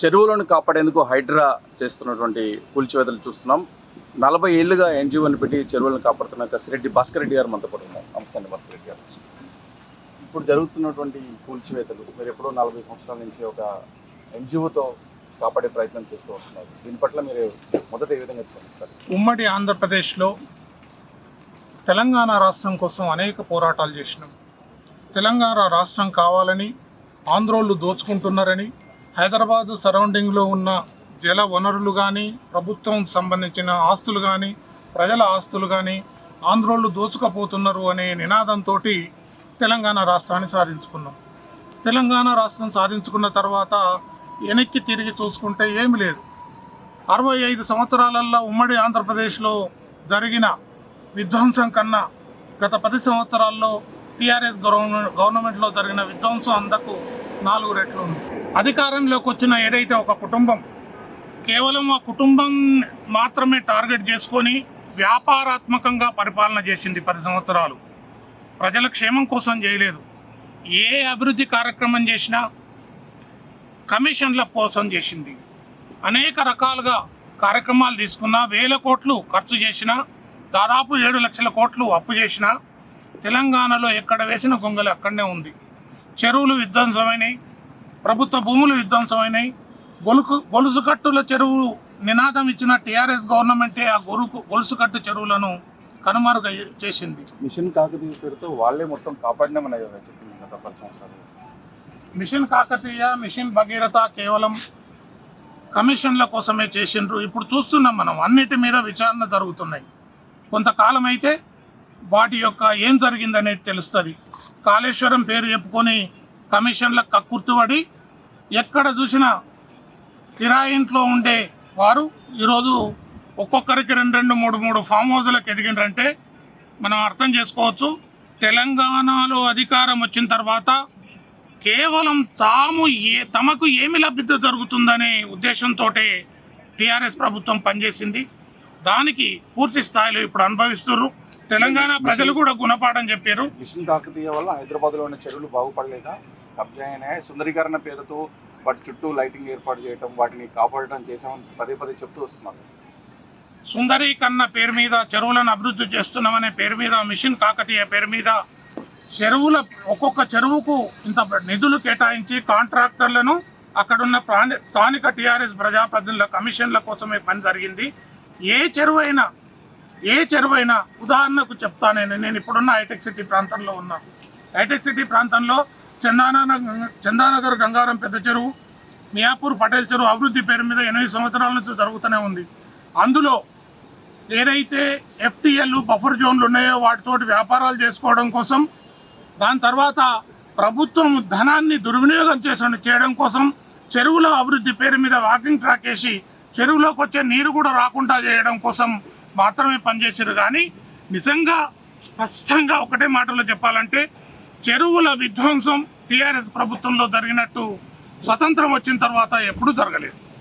చెరువులను కాపాడేందుకు హైడ్రా చేస్తున్నటువంటి కూల్చివేతలు చూస్తున్నాం. నలభై ఏళ్ళుగా ఎన్జిఓని పెట్టి చెరువులను కాపాడుతున్న కసిరెడ్డి భాస్కర్ రెడ్డి గారు మనతో పాటు ఉన్నారు. నమస్తే భాస్కర్ రెడ్డి గారు. ఇప్పుడు జరుగుతున్నటువంటి కూల్చివేతలు మీరు ఎప్పుడో నలభై సంవత్సరాల నుంచి ఒక ఎన్జిఓతో కాపాడే ప్రయత్నం చేస్తూ వస్తున్నారు. దీని పట్ల మీరు మొదట ఏ విధంగా స్పందిస్తారు? ఉమ్మడి ఆంధ్రప్రదేశ్లో తెలంగాణ రాష్ట్రం కోసం అనేక పోరాటాలు చేసినాం. తెలంగాణ రాష్ట్రం కావాలని ఆంధ్రోళ్ళు దోచుకుంటున్నారని హైదరాబాద్ సరౌండింగ్లో ఉన్న జల వనరులు కానీ ప్రభుత్వం సంబంధించిన ఆస్తులు కానీ ప్రజల ఆస్తులు కానీ ఆంధ్రోళ్ళు దోచుకపోతున్నారు అనే నినాదంతో తెలంగాణ రాష్ట్రాన్ని సాధించుకున్నాం. తెలంగాణ రాష్ట్రం సాధించుకున్న తర్వాత వెనక్కి తిరిగి చూసుకుంటే ఏమి లేదు. అరవై ఐదు సంవత్సరాలల్లో ఉమ్మడి ఆంధ్రప్రదేశ్లో జరిగిన విధ్వంసం కన్నా గత పది సంవత్సరాల్లో టీఆర్ఎస్ గవర్నమెంట్ గవర్నమెంట్లో జరిగిన విధ్వంసం అందకు నాలుగు రెట్లు ఉంది. అధికారంలోకి వచ్చిన ఏదైతే ఒక కుటుంబం కేవలం ఆ కుటుంబం మాత్రమే టార్గెట్ చేసుకొని వ్యాపారాత్మకంగా పరిపాలన చేసింది పది సంవత్సరాలు. ప్రజల క్షేమం కోసం చేయలేదు. ఏ అభివృద్ధి కార్యక్రమం చేసినా కమిషన్ల కోసం చేసింది. అనేక రకాలుగా కార్యక్రమాలు తీసుకున్నా వేల కోట్లు ఖర్చు చేసిన దాదాపు ఏడు లక్షల కోట్లు అప్పు చేసిన తెలంగాణలో ఎక్కడ వేసిన గొంగలు అక్కడనే ఉంది. చెరువులు విధ్వంసమైనవి ప్రభుత్వ భూములు విధ్వంసమైనవి గొలుకు గొలుసుకట్టుల చెరువు నినాదం ఇచ్చిన టీఆర్ఎస్ గవర్నమెంటే ఆ గొలుకు గొలుసుకట్టు చెరువులను కనుమరుగ చేసింది. మిషన్ కాకతీయ పేరుతో వాళ్ళే మొత్తం కాపాడినామని కదా చెప్పింది గత పది సంవత్సరాలు. మిషన్ కాకతీయ మిషన్ భగీరథ కేవలం కమిషన్ల కోసమే చేసిండ్రు. ఇప్పుడు చూస్తున్నాం మనం అన్నిటి మీద విచారణ జరుగుతున్నాయి. కొంతకాలం అయితే వాటి యొక్క ఏం జరిగిందనేది తెలుస్తుంది. కాళేశ్వరం పేరు చెప్పుకొని కమిషన్ల కక్కుర్తుపడి ఎక్కడ చూసినా కిరాయింట్లో ఉండే వారు ఈరోజు ఒక్కొక్కరికి రెండు రెండు మూడు మూడు ఫామ్ హౌస్లకు ఎదిగిండ్రంటే మనం అర్థం చేసుకోవచ్చు. తెలంగాణలో అధికారం వచ్చిన తర్వాత కేవలం తాము ఏ తమకు ఏమి లబ్ధి జరుగుతుందనే ఉద్దేశంతో టీఆర్ఎస్ ప్రభుత్వం పనిచేసింది. దానికి పూర్తి స్థాయిలో ఇప్పుడు అనుభవిస్తున్నారు తెలంగాణ ప్రజలు కూడా గుణపాఠం చెప్పారు. మిషన్ కాకతీయ వల్ల హైదరాబాద్లో ఉన్న చెరువులు బాగుపడలేదా? కబ్జా అయినాయి సుందరీకరణ పేరుతో వాటి చుట్టూ లైటింగ్ ఏర్పాటు చేయడం వాటిని కాపాడటం చేసామని పదే పదే చెప్తూ వస్తున్నారు. సుందరీకరణ పేరు మీద చెరువులను అభివృద్ధి చేస్తున్నామనే పేరు మీద మిషన్ కాకతీయ పేరు మీద చెరువుల ఒక్కొక్క చెరువుకు ఇంత నిధులు కేటాయించి కాంట్రాక్టర్లను అక్కడున్న ప్రాణి స్థానిక టీఆర్ఎస్ ప్రజాప్రతినిధుల కమిషన్ల కోసమే పని జరిగింది. ఏ చెరువు అయినా ఏ చెరువు అయినా ఉదాహరణకు చెప్తాను నేను ఇప్పుడున్న హైటెక్ సిటీ ప్రాంతంలో ఉన్నా. హైటెక్ సిటీ ప్రాంతంలో చందాన చందానగర్ గంగారం పెద్ద చెరువు మియాపూర్ పటేల్ చెరువు అభివృద్ధి పేరు మీద ఎనిమిది సంవత్సరాల నుంచి జరుగుతూనే ఉంది. అందులో ఏదైతే ఎఫ్టీఎల్ బఫర్ జోన్లు ఉన్నాయో వాటితోటి వ్యాపారాలు చేసుకోవడం కోసం దాని తర్వాత ప్రభుత్వం ధనాన్ని దుర్వినియోగం చేసే చేయడం కోసం చెరువుల అభివృద్ధి పేరు మీద వాకింగ్ ట్రాక్ వేసి చెరువులోకి వచ్చే నీరు కూడా రాకుండా చేయడం కోసం మాత్రమే పనిచేసారు కానీ నిజంగా స్పష్టంగా ఒకటే మాటలో చెప్పాలంటే చెరువుల విధ్వంసం టీఆర్ఎస్ ప్రభుత్వంలో జరిగినట్టు స్వతంత్రం వచ్చిన తర్వాత ఎప్పుడూ జరగలేదు.